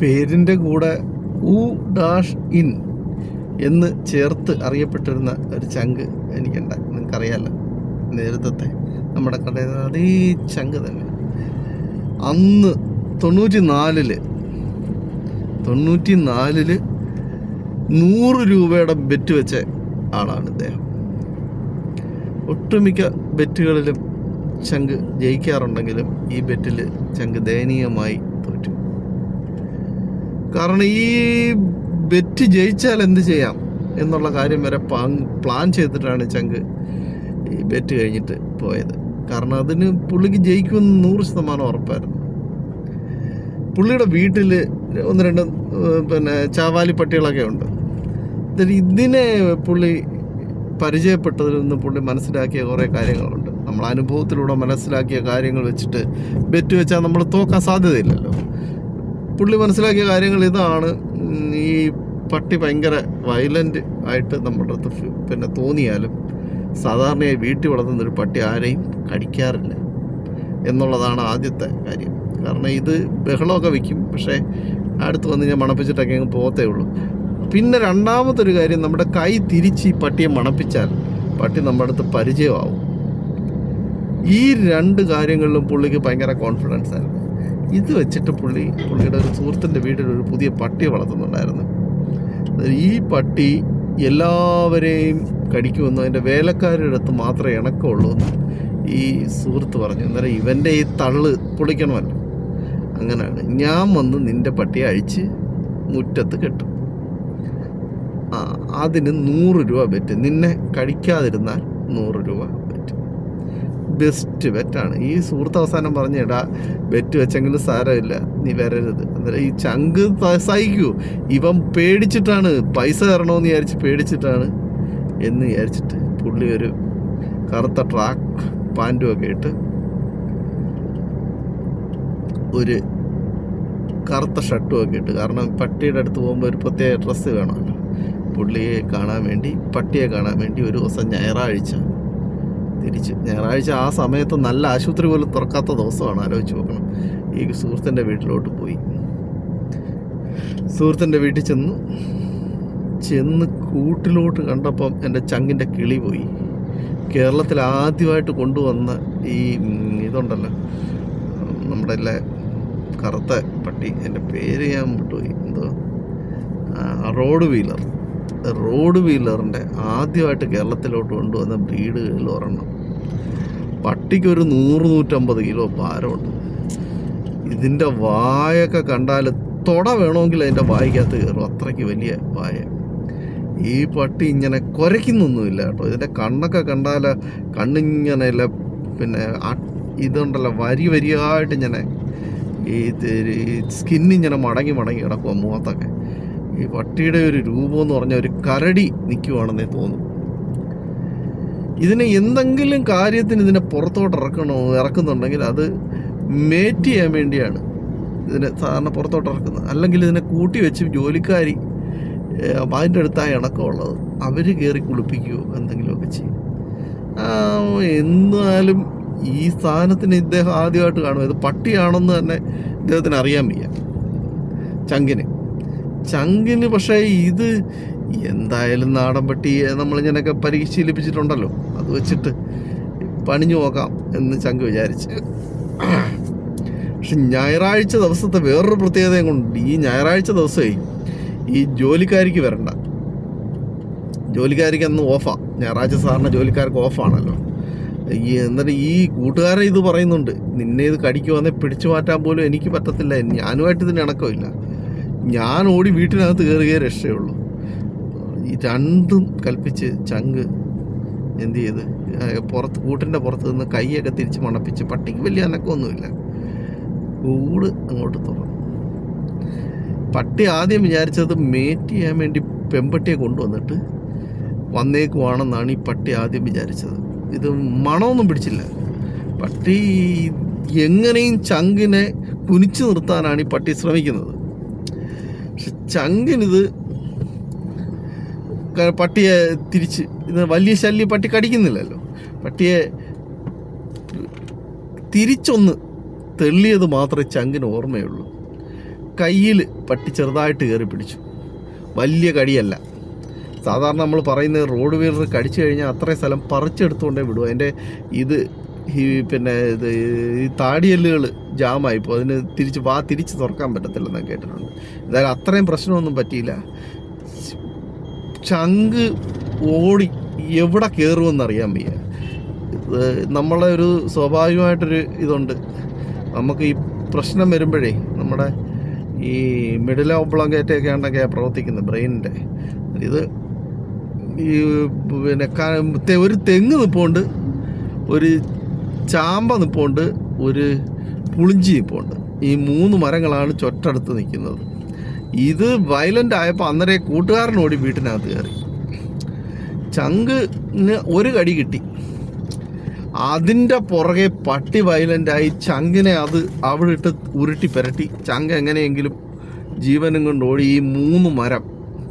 പേരിന്റെ കൂടെ ഉ ഡാഷ് ഇൻ എന്ന് ചേർത്ത് അറിയപ്പെട്ടിരുന്ന ഒരു ചങ്ക് എനിക്കുണ്ട്. നിങ്ങൾക്കറിയാമല്ലോ നേരത്തെ നമ്മുടെ കടയിൽ അതേ ചങ്ക് തന്നെ. അന്ന് തൊണ്ണൂറ്റി നാലിൽ തൊണ്ണൂറ്റി നാലിൽ നൂറ് രൂപയുടെ ബെറ്റ് വെച്ച ആളാണ് ഇദ്ദേഹം. ഒട്ടുമിക്ക ബെറ്റുകളിലും ചങ്ക് ജയിക്കാറുണ്ടെങ്കിലും ഈ ബെറ്റിൽ ചങ്ക് ദയനീയമായി തോറ്റു. കാരണം ഈ ബെറ്റ് ജയിച്ചാൽ എന്ത് ചെയ്യാം എന്നുള്ള കാര്യം വരെ പ്ലാൻ ചെയ്തിട്ടാണ് ചങ്ക് ഈ ബെറ്റ് കഴിഞ്ഞിട്ട് പോയത്. കാരണം അതിന് പുള്ളിക്ക് ജയിക്കുമെന്ന് നൂറ് ശതമാനം ഉറപ്പായിരുന്നു. പുള്ളിയുടെ വീട്ടിൽ ഒന്ന് രണ്ട് പിന്നെ ചാവാലി പട്ടികളൊക്കെ ഉണ്ട് ഇതിനെ പുള്ളി പരിചയപ്പെട്ടതിൽ നിന്ന് പുള്ളി മനസ്സിലാക്കിയ കുറേ കാര്യങ്ങളുണ്ട്. നമ്മൾ അനുഭവത്തിലൂടെ മനസ്സിലാക്കിയ കാര്യങ്ങൾ വെച്ചിട്ട് ബെറ്റ് വെച്ചാൽ നമ്മൾ തോക്കാൻ സാധ്യതയില്ലല്ലോ. പുള്ളി മനസ്സിലാക്കിയ കാര്യങ്ങൾ ഇതാണ്. ഈ പട്ടി ഭയങ്കര വയലന്റ് ആയിട്ട് നമ്മുടെ അടുത്ത് പിന്നെ തോന്നിയാലും സാധാരണയായി വീട്ടിൽ വളർത്തുന്ന ഒരു പട്ടി ആരെയും കടിക്കാറില്ല എന്നുള്ളതാണ് ആദ്യത്തെ കാര്യം. കാരണം ഇത് ബഹളമൊക്കെ വയ്ക്കും. പക്ഷേ അടുത്ത് വന്ന് ഞാൻ മണപ്പിച്ചിട്ടൊക്കെ അങ്ങ് പോകത്തേ ഉള്ളൂ. പിന്നെ രണ്ടാമത്തെ ഒരു കാര്യം നമ്മുടെ കൈ തിരിച്ച് ഈ പട്ടിയെ മണപ്പിച്ചാൽ പട്ടി നമ്മുടെ അടുത്ത് പരിചയമാവും. ഈ രണ്ട് കാര്യങ്ങളിലും പുള്ളിക്ക് ഭയങ്കര കോൺഫിഡൻസ് ആയിരുന്നു. ഇത് വെച്ചിട്ട് പുള്ളി പുള്ളിയുടെ ഒരു സുഹൃത്തിന്റെ വീട്ടിൽ ഒരു പുതിയ പട്ടിയെ വളർത്തുന്നുണ്ടായിരുന്നു. ഈ പട്ടി എല്ലാവരെയും കടിക്കുമെന്നും അതിന്റെ വേലക്കാരുടെ അടുത്ത് മാത്രമേ ഇണക്കമുള്ളൂ എന്ന് ഈ സുഹൃത്ത് പറഞ്ഞു. അന്നേരം ഇവന്റെ ഈ തള്ള് പൊളിക്കണമല്ലോ. അങ്ങനെയാണ്. ഞാൻ വന്ന് നിന്റെ പട്ടിയെ അഴിച്ച് മുറ്റത്ത് കെട്ടും. അതിന് നൂറ് രൂപ ബെറ്റ്. നിന്നെ കഴിക്കാതിരുന്നാൽ നൂറ് രൂപ. ബെസ്റ്റ് ബെറ്റാണ് ഈ സുഹൃത്ത് അവസാനം പറഞ്ഞു എടാ ബെറ്റ് വെച്ചെങ്കിലും സാരമില്ല നീ വരരുത്. അന്നേരം ഈ ചങ്ക് സഹിക്കൂ. ഇവൻ പേടിച്ചിട്ടാണ് പൈസ തരണമെന്ന് വിചാരിച്ച് പേടിച്ചിട്ടാണ് എന്ന് വിചാരിച്ചിട്ട് പുള്ളി ഒരു കറുത്ത ട്രാക്ക് പാന്റും ഒക്കെ ഇട്ട് ഒരു കറുത്ത ഷർട്ടും ഒക്കെ ഇട്ട് കാരണം പട്ടിയുടെ അടുത്ത് പോകുമ്പോൾ ഒരു പ്രത്യേക ഡ്രസ്സ് വേണമല്ലോ. പുള്ളിയെ കാണാൻ വേണ്ടി പട്ടിയെ കാണാൻ വേണ്ടി ഒരു ദിവസം ഞായറാഴ്ച തിരിച്ച്. ഞായറാഴ്ച ആ സമയത്ത് നല്ല ആശുപത്രി പോലും തുറക്കാത്ത ദിവസമാണ്. ആലോചിച്ച് നോക്കണം. ഈ സുഹൃത്തിന്റെ വീട്ടിലോട്ട് പോയി. സുഹൃത്തിന്റെ വീട്ടിൽ ചെന്നു. ചെന്ന് കൂട്ടിലോട്ട് കണ്ടപ്പം എന്റെ ചങ്കിന്റെ കിളി പോയി. കേരളത്തിൽ ആദ്യമായിട്ട് കൊണ്ടുവന്ന ഈ ഇതുണ്ടല്ലോ. നമ്മുടെ എല്ലാ കറുത്ത പട്ടി. എന്റെ പേര് ഞാൻ വിട്ടുപോയി. എന്തോ? Road wheeler. റോഡ് വീലറിന്റെ ആദ്യമായിട്ട് കേരളത്തിലോട്ട് കൊണ്ടുവന്ന ബ്രീഡുകളിൽ ഒരെണ്ണം. പട്ടിക്ക് ഒരു നൂറ് നൂറ്റമ്പത് കിലോ ഭാരമുണ്ട്. ഇതിന്റെ വായൊക്കെ കണ്ടാൽ തൊട വേണമെങ്കിൽ അതിന്റെ വായിക്കകത്ത് കയറും. അത്രയ്ക്ക് വലിയ വായ. ഈ പട്ടി ഇങ്ങനെ കുരയ്ക്കുന്നൊന്നുമില്ല കേട്ടോ. ഇതിന്റെ കണ്ണൊക്കെ കണ്ടാൽ കണ്ണിങ്ങനെ പിന്നെ ഇതുണ്ടല്ലോ വരി വരിയായിട്ട് ഇങ്ങനെ ഈ സ്കിന്നിങ്ങനെ മടങ്ങി മടങ്ങി കിടക്കുക മുഖത്തൊക്കെ. ഈ പട്ടിയുടെ ഒരു രൂപം എന്ന് പറഞ്ഞാൽ ഒരു കരടി നിൽക്കുവാണെന്നേ തോന്നും. ഇതിനെ എന്തെങ്കിലും കാര്യത്തിന് ഇതിനെ പുറത്തോട്ട് ഇറക്കണോ ഇറക്കുന്നുണ്ടെങ്കിൽ അത് മേറ്റ് ചെയ്യാൻ വേണ്ടിയാണ് ഇതിനെ സാധാരണ പുറത്തോട്ട് ഇറക്കുന്നത്. അല്ലെങ്കിൽ ഇതിനെ കൂട്ടി വെച്ച് ജോലിക്കാരി അതിന്റെ അടുത്തായ ഇണക്കമുള്ളത് അവർ കയറി കുളിപ്പിക്കുകയോ എന്തെങ്കിലുമൊക്കെ ചെയ്യും. എന്നാലും ഈ സ്ഥാനത്തിന് ഇദ്ദേഹം ആദ്യമായിട്ട് കാണും. ഇത് പട്ടിയാണെന്ന് തന്നെ ഇദ്ദേഹത്തിന് അറിയാൻ വയ്യ. ചങ്കിന്. ചങ്കിന് പക്ഷേ ഇത് എന്തായാലും നാടൻ പട്ടിയെ നമ്മളിങ്ങനെയൊക്കെ പരിശീലിപ്പിച്ചിട്ടുണ്ടല്ലോ. അത് വെച്ചിട്ട് പണിഞ്ഞു നോക്കാം എന്ന് ചങ്ക് വിചാരിച്ച്. പക്ഷെ ഞായറാഴ്ച ദിവസത്തെ വേറൊരു പ്രത്യേകതയും കൊണ്ട് ഈ ഞായറാഴ്ച ദിവസമേ ഈ ജോലിക്കാരിക്ക് വരണ്ട. ജോലിക്കാരിക്ക് അന്ന് ഓഫാ. ഞായറാഴ്ച സാറിന് ജോലിക്കാർക്ക് ഓഫാണല്ലോ. ഈ എന്നിട്ട് ഈ കൂട്ടുകാരെ ഇത് പറയുന്നുണ്ട്. നിന്നെ ഇത് കടിക്കുവാന്നെ പിടിച്ചു മാറ്റാൻ പോലും എനിക്ക് പറ്റത്തില്ല. ഞാനുമായിട്ട് ഇതിന് ഇണക്കമില്ല. ഞാൻ ഓടി വീട്ടിനകത്ത് കയറുകയേ രക്ഷയുള്ളൂ. ഈ രണ്ടും കൽപ്പിച്ച് ചങ്ക് എന്ത് ചെയ്ത് പുറത്ത് കൂട്ടിന്റെ പുറത്ത് നിന്ന് കൈയൊക്കെ തിരിച്ച് മണപ്പിച്ച് പട്ടിക്ക് വലിയ അനക്കമൊന്നുമില്ല. കൂട് അങ്ങോട്ട് തുറന്നു. പട്ടി ആദ്യം വിചാരിച്ചത് മേറ്റ് ചെയ്യാൻ വേണ്ടി പെമ്പട്ടിയെ കൊണ്ടുവന്നിട്ട് വന്നേക്കുവാണെന്നാണ് ഈ പട്ടി ആദ്യം വിചാരിച്ചത്. ഇത് മണമൊന്നും പിടിച്ചില്ല. പട്ടി എങ്ങനെയും ചങ്കിനെ കുനിച്ചു നിർത്താനാണ് ഈ പട്ടി ശ്രമിക്കുന്നത്. പക്ഷെ ചങ്കനിത് പട്ടിയെ തിരിച്ച് ഇത് വലിയ ശല്യം പട്ടി കടിക്കുന്നില്ലല്ലോ. പട്ടിയെ തിരിച്ചൊന്ന് തെള്ളിയത് മാത്രമേ ചങ്കിന് ഓർമ്മയുള്ളൂ. കയ്യിൽ പട്ടി ചെറുതായിട്ട് കയറി പിടിച്ചു. വലിയ കടിയല്ല. സാധാരണ നമ്മൾ പറയുന്നത് റോഡ് വീലർ കടിച്ചു കഴിഞ്ഞാൽ അത്രയും സ്ഥലം പറിച്ചെടുത്തുകൊണ്ടേ വിടും. അതിന്റെ ഇത് ഈ പിന്നെ ഇത് ഈ താടിയല്ലുകൾ ജാമായിപ്പോൾ അതിന് തിരിച്ച് വാ തിരിച്ച് തുറക്കാൻ പറ്റത്തില്ലെന്ന് കേട്ടിട്ടുണ്ട്. എന്തായാലും അത്രയും പ്രശ്നമൊന്നും പറ്റിയില്ല. ചങ്ക് ഓടി എവിടെ കയറുമെന്ന് അറിയാൻ വയ്യ. നമ്മളെ ഒരു സ്വാഭാവികമായിട്ടൊരു ഇതുണ്ട്. നമുക്ക് ഈ പ്രശ്നം വരുമ്പോഴേ നമ്മുടെ ഈ മിഡിൽ ഓബ്ലോങ്കേറ്റൊക്കെ ഉണ്ടെങ്കിൽ പ്രവർത്തിക്കുന്നത് ബ്രെയിനിന്റെ. ഇത് ഈ പിന്നെ ഒരു തെങ്ങ് നിൽപ്പുണ്ട് ഒരു ചാമ്പ നിൽപ്പുണ്ട് ഒരു പുളിഞ്ചി നിൽപ്പുണ്ട് ഈ മൂന്ന് മരങ്ങളാണ് ചൊറ്റടുത്ത് നിൽക്കുന്നത്. ഇത് വയലന്റ് ആയപ്പോൾ അന്നേരം കൂട്ടുകാരനോടി വീട്ടിനകത്ത് കയറി. ചങ്കിന് ഒരു കടി കിട്ടി. അതിന്റെ പുറകെ പട്ടി വയലന്റായി ചങ്കിനെ അത് അവിടെ ഇട്ട് ഉരുട്ടി പുരട്ടി. ചങ്ക് എങ്ങനെയെങ്കിലും ജീവനും കൊണ്ട് ഓടി ഈ മൂന്ന് മരം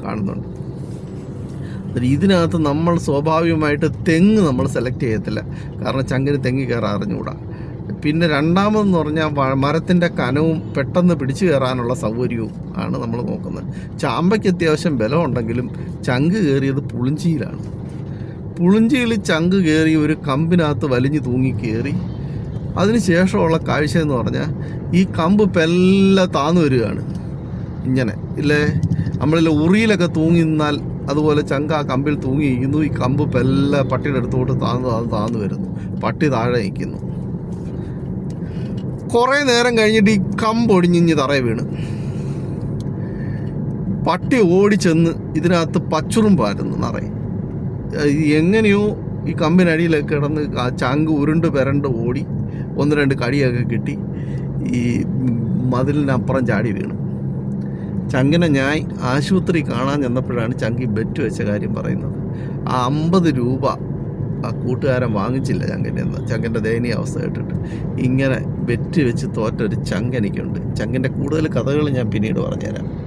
കാണുന്നുണ്ട്. ഇതിനകത്ത് നമ്മൾ സ്വാഭാവികമായിട്ട് തെങ്ങ് നമ്മൾ സെലക്ട് ചെയ്യത്തില്ല. കാരണം ചങ്കിന് തെങ്ങ് കയറാൻ അറിഞ്ഞുകൂടാ. പിന്നെ രണ്ടാമതെന്ന് പറഞ്ഞാൽ മരത്തിന്റെ കനവും പെട്ടെന്ന് പിടിച്ചു കയറാനുള്ള സൗകര്യവും ആണ് നമ്മൾ നോക്കുന്നത്. ചാമ്പയ്ക്ക് അത്യാവശ്യം ബലമുണ്ടെങ്കിലും ചങ്ക് കയറിയത് പുളിഞ്ചിയിലാണ്. പുളിഞ്ചിയിൽ ചങ്ക് കയറി ഒരു കമ്പിനകത്ത് വലിഞ്ഞു തൂങ്ങി കയറി. അതിന് ശേഷമുള്ള കാഴ്ച എന്ന് പറഞ്ഞാൽ ഈ കമ്പ് പെല്ല താന്നു വരികയാണ്. ഇങ്ങനെ ഇല്ലേ? നമ്മളിൽ ഉറിയിലൊക്കെ തൂങ്ങി നിന്നാൽ അതുപോലെ ചങ്ക ആ കമ്പിൽ തൂങ്ങിയിരിക്കുന്നു ഈ കമ്പ് പെല്ല പട്ടിയുടെ അടുത്തോട്ട് താന്ന് താന്ന് താന്ന് വരുന്നു. പട്ടി താഴെ നിൽക്കുന്നു. കുറേ നേരം കഴിഞ്ഞിട്ട് ഈ കമ്പ് ഒടിഞ്ഞിഞ്ഞ് തറയെ വീണ്. പട്ടി ഓടി ചെന്ന് ഇതിനകത്ത് പച്ചുറുമ്പായിരുന്നു നിറയെ. എങ്ങനെയോ ഈ കമ്പിനടിയിലൊക്കെ കിടന്ന് ചങ്ക് ഉരുണ്ട് പെരണ്ട് ഓടി ഒന്ന് രണ്ട് കടിയൊക്കെ കിട്ടി. ഈ മതിലിനപ്പുറം ചാടി വീണു. ചങ്കിനെ ഞാൻ ആശുപത്രി കാണാൻ ചെന്നപ്പോഴാണ് ചങ്കി ബെറ്റ് വെച്ച കാര്യം പറയുന്നത്. ആ അമ്പത് രൂപ ആ കൂട്ടുകാരൻ വാങ്ങിച്ചില്ല ചങ്കിന്റെ നിന്ന് ചങ്കിന്റെ ദയനീയ അവസ്ഥ കേട്ടിട്ട്. ഇങ്ങനെ ബെറ്റ് വെച്ച് തോറ്റൊരു ചങ്ക് എനിക്കുണ്ട്. ചങ്കിന്റെ കൂടുതൽ കഥകൾ ഞാൻ പിന്നീട് പറഞ്ഞുതരാം.